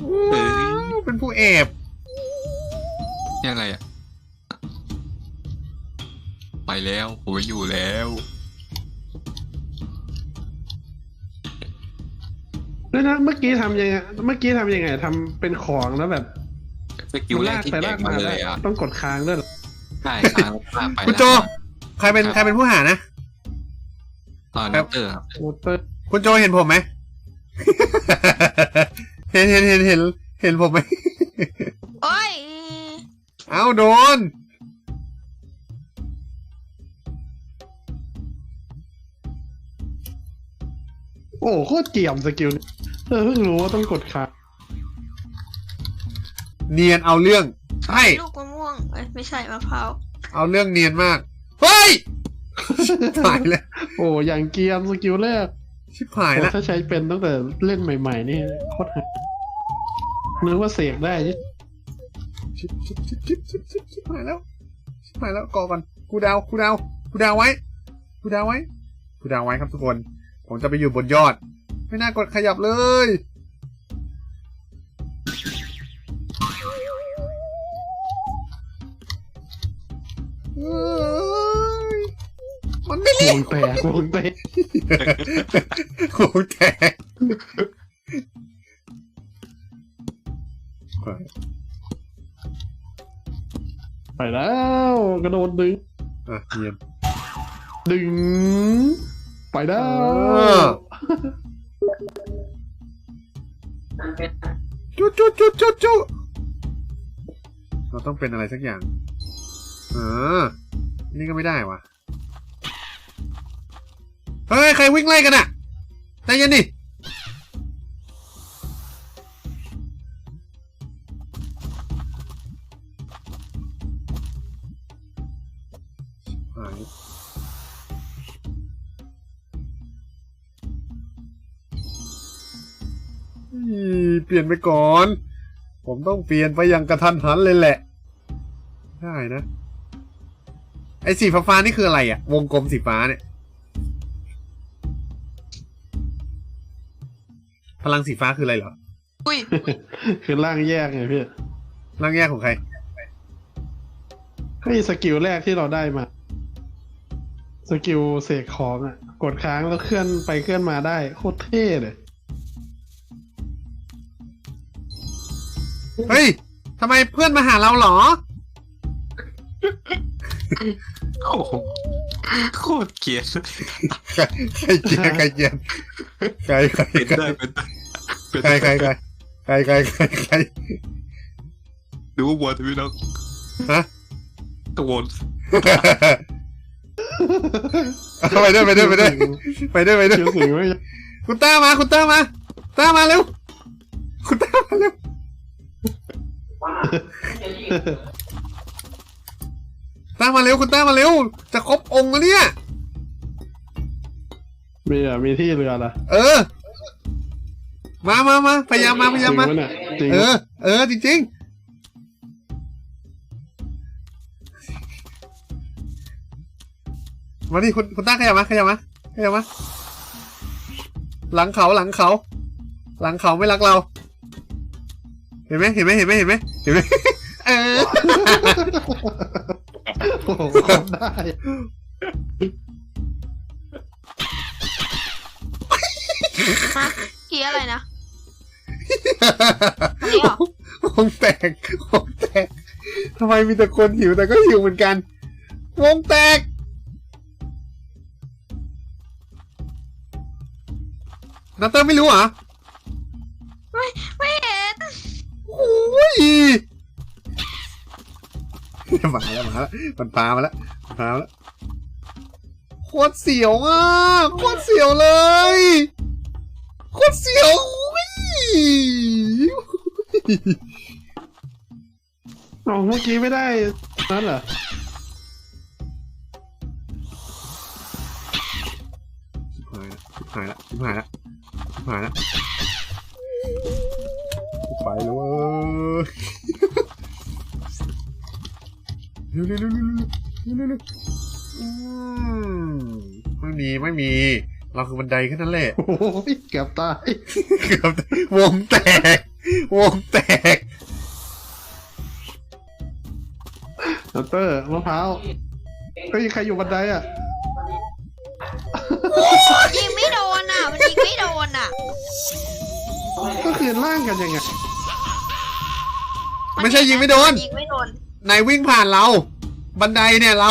เอ้ยเป็นผู้แอบนี่อะไรอะ ไปแล้วผมไม่อยู่แล้ว แล้วนะเมื่อกี้ทำยังไงเมื่อกี้ทำยังไงทำเป็นของแล้วแบบสกิลแรกที่ไปแจลากกมามาเลได้ยอะต้องกดค้างด้วยเหรอใช่ครับลากไปคุณโจลากมาใครเป็นใครเป็นผู้หานะตอนนัตเตอร์ครับโอเตอร์คุณโจเห็นผมไหม เห็นเห็นเห็นเห็นเห็นผมไหม โอ้ยเอ้าโดน โอ้โคตรเกี่ยมสกิลนี้เออเพิ่งรู้ว่าต้องกดค้างเนียนเอาเรื่องใช่ลูกมะม่วงเอ้ยไม่ใช่มะพร้าวเอาเรื่องเนียนมาก เฮ้ย ชิบหายแล้ว โอ้อย่างเกียมสกิลแรกชิบหายโอ้แล้ว ถ้าใช้เป็นตั้งแต่เล่นใหม่ ๆ นี่โคตรหา นึกว่าเสกได้ชิบชิบชิบชิบชิบชิบชิบหายแล้วชิบหายแล้วกอก่อนกูดาวกูดาวกูดาวไว้กูดาวไว้กูดาวไว้ครับทุกคน ผมจะไปอยู่บนยอด ไม่น่ากดขยับเลยมันไม่วงแตกวงแตกโอ้แตก ไปไปแล้วกระโดดดึงอะเยี่ยมดึง ไปแล้เอวอจุจุจุจุจุเราต้องเป็นอะไรสักอย่าง เออ นี่ก็ไม่ได้วะเฮ้ย ใครวิ่งไล่กันอะใจเย็นดิายอีเปลี่ยนไปก่อน ผมต้องเปลี่ยนไปอย่างกระทันหันเลยแหละ ได้นะ ไอ้สีฟ้าๆนี่คืออะไรอะวงกลมสีฟ้าเนี่ย พลังสีฟ้าคืออะไรเหรอ อุ้ย คือร่างแยกไงพี่ร่างแยกของใคร ให้สกิลแรกที่เราได้มา สกิลเสกของอะ กดค้างแล้วเคลื่อนไปเคลื่อนมาได้ โคตรเท่เลยเฮ้ยทำไมเพื่อนมาหาเราเหรอ โอ้โหโคตรเกลียดใครใครเกลียดใครเกลียดใครใครเป็นใครได้เป็นได้เป็นใครได้ใครใครใครใครใครใครดูว่าวัวทวีน้องฮะตะวนเอา ไปด้วยไปด้วยไปด้วยไปด้วยไปด้วยเชื่อสิงไม่คุณต้ามาคุณต้ามาต้ามาเร็วคุณต้ามาเร็วต้ามาเร็วคุณต้ามาเร็ว จะครบองค์แล้วเนี่ยมีอะมีที่เรือละเออ มามามาพยายามมาพยายามมาจริงปะเนี่ยจริงเออ เออจริงๆ มาดิคุณคุณต้าขยับมาขยับมาขยับมาหลังเขาหลังเขา หลังเขาไม่รักเรา เห็นไหมเห็นไหมเห็นไหมเห็นไหมเห็นไหมเออโอ้โหได้มากี่อะไรนะอันนี้เหรอวงแตกวงแตกทำไมมีแต่คนหิวแต่ก็หิวเหมือนกันวงแตก นัตเตอร์ไม่รู้เหรอ ไม่ไม่เห็นโอ้ยมาแล้วมาแล้วมันพามาแล้วมันพามาแล้วโคตรเสียวอะโคตรเสียวเลยโคตรเสียวอุ้ยอ๋อเมื่อกี้ไม่ได้นั่นเหรอหายละหายละหายละ หายละไปเลยเว้ยเร็วเร็วเร็วเร็วเร็วเร็วเร็วอืมไม่มีไม่มี เราคือบันไดแค่นั้นแหละโอ้โหเกือบตายเกือบวงแตก วงแตกดอกเตอร์มะพร้าวเฮ้ยใครอยู่บันไดอะ ไม่โดนอะ ก็คือล่างกันยังไง ไม่ใช่ยิงไม่โดน ยิงไม่โดน นายวิ่งผ่านเรา บันไดเนี่ยเรา